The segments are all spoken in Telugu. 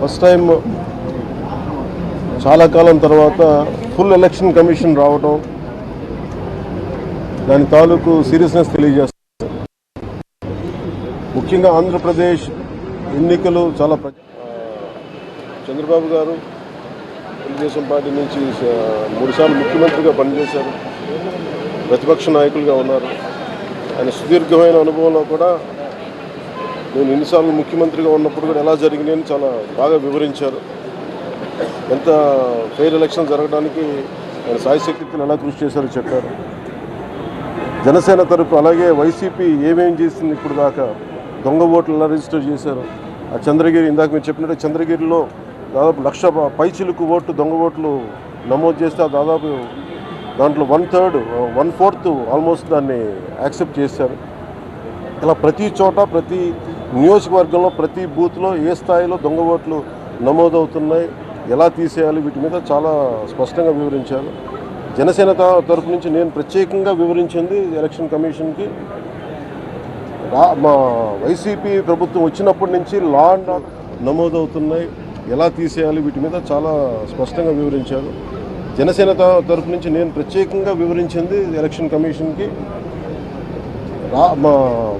ఫస్ట్ టైం చాలా కాలం తర్వాత ఫుల్ ఎలక్షన్ కమిషన్ రావడం దాని తాలూకు సీరియస్నెస్ తెలియజేస్తుంది. ముఖ్యంగా ఆంధ్రప్రదేశ్ ఎన్నికలు చాలా చంద్రబాబు గారు తెలుగుదేశం పార్టీ నుంచి మూడుసార్లు ముఖ్యమంత్రిగా పనిచేశారు. ప్రతిపక్ష నాయకులుగా ఉన్నారు. ఆయన సుదీర్ఘమైన అనుభవంలో కూడా నేను ఎన్నిసార్లు ముఖ్యమంత్రిగా ఉన్నప్పుడు కూడా ఎలా జరిగినాయని చాలా బాగా వివరించారు. ఎంత ఫెయిర్ ఎలక్షన్ జరగడానికి ఆయన సాయశక్తిని ఎలా కృషి చేశారో చెప్పారు. జనసేన తరపు అలాగే వైసీపీ ఏమేం చేసింది ఇప్పుడు దాకా దొంగ ఓట్లు ఎలా రిజిస్టర్ చేశారు. ఆ చంద్రగిరి ఇందాక మీరు చెప్పినట్టు చంద్రగిరిలో దాదాపు లక్ష పైచిలుకు ఓట్లు దొంగ ఓట్లు నమోదు చేస్తే ఆ దాదాపు దాంట్లో one third one fourth almost దాన్ని యాక్సెప్ట్ చేశారు. ఇలా ప్రతి చోట ప్రతి నియోజకవర్గంలో ప్రతి బూత్లో ఏ స్థాయిలో దొంగ ఓట్లు నమోదవుతున్నాయి ఎలా తీసేయాలి వీటి మీద చాలా స్పష్టంగా వివరించారు. జనసేన తరపు నుంచి నేను ప్రత్యేకంగా వివరించింది ఎలక్షన్ కమిషన్కి. రా మా వైసీపీ ప్రభుత్వం వచ్చినప్పటి నుంచి లా అండ్ నమోదవుతున్నాయి ఎలా తీసేయాలి వీటి మీద చాలా స్పష్టంగా వివరించారు. జనసేన తరపు నుంచి నేను ప్రత్యేకంగా వివరించింది ఎలక్షన్ కమిషన్కి.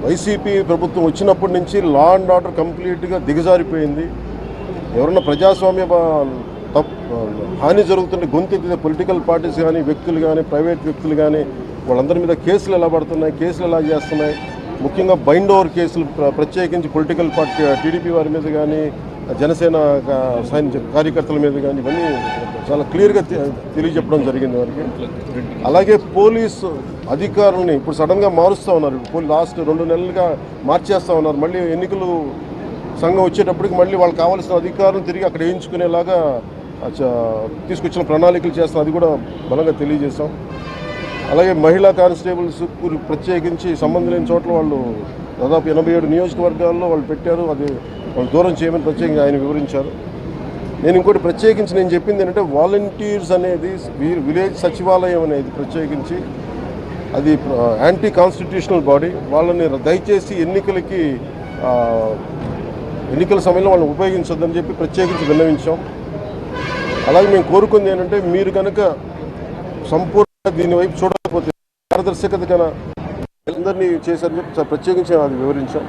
వైసీపీ ప్రభుత్వం వచ్చినప్పటి నుంచి లా అండ్ ఆర్డర్ కంప్లీట్గా దిగజారిపోయింది. ఎవరన్నా ప్రజాస్వామ్య తప్ హాని జరుగుతుంటే గొంతెత్తితే పొలిటికల్ పార్టీస్ కానీ వ్యక్తులు కానీ ప్రైవేట్ వ్యక్తులు కానీ వాళ్ళందరి మీద కేసులు ఎలా పడుతున్నాయి కేసులు ఎలా చేస్తున్నాయి ముఖ్యంగా బైండ్ ఓవర్ కేసులు ప్ర- ప్రత్యేకించి పొలిటికల్ పార్టీ టీడీపీ వారి మీద కానీ జనసేన గా- సైనిక కార్యకర్తల మీద కానీ ఇవన్నీ చాలా క్లియర్గా తెలియజెప్పడం జరిగింది వారికి. అలాగే పోలీసు అధికారులని ఇప్పుడు సడన్గా మారుస్తూ ఉన్నారు. పోలీ లాస్ట్ రెండు నెలలుగా మార్చేస్తూ ఉన్నారు. మళ్ళీ ఎన్నికలు సంఘం వచ్చేటప్పటికి మళ్ళీ వాళ్ళకి కావాల్సిన అధికారులు తిరిగి అక్కడ వేయించుకునేలాగా చ- తీసుకొచ్చిన ప్రణాళికలు చేస్తాం అది కూడా బలంగా తెలియజేస్తాం అలాగే మహిళా కానిస్టేబుల్స్ ప్రత్యేకించి సంబంధం లేని చోట్ల వాళ్ళు దాదాపు ఎనభై ఏడు నియోజకవర్గాల్లో వాళ్ళు పెట్టారు. అది వాళ్ళు దూరం చేయమని ప్రత్యేకంగా ఆయన వివరించారు. నేను ఇంకోటి ప్రత్యేకించి నేను చెప్పింది ఏంటంటే వాలంటీర్స్ అనేది విలేజ్ సచివాలయం అనేది ప్రత్యేకించి అది యాంటీ కాన్స్టిట్యూషనల్ బాడీ వాళ్ళని దయచేసి ఎన్నికలకి ఎన్నికల సమయంలో వాళ్ళని ఉపయోగించొద్దని చెప్పి ప్రత్యేకించి విన్నవించాం. అలాగే మేము కోరుకుంది ఏంటంటే మీరు కనుక సంపూర్ణ దీని వైపు చూడకపోతే పారదర్శకత కన్నా అందరినీ చేశారని చెప్పి ప్రత్యేకించి అది వివరించాం.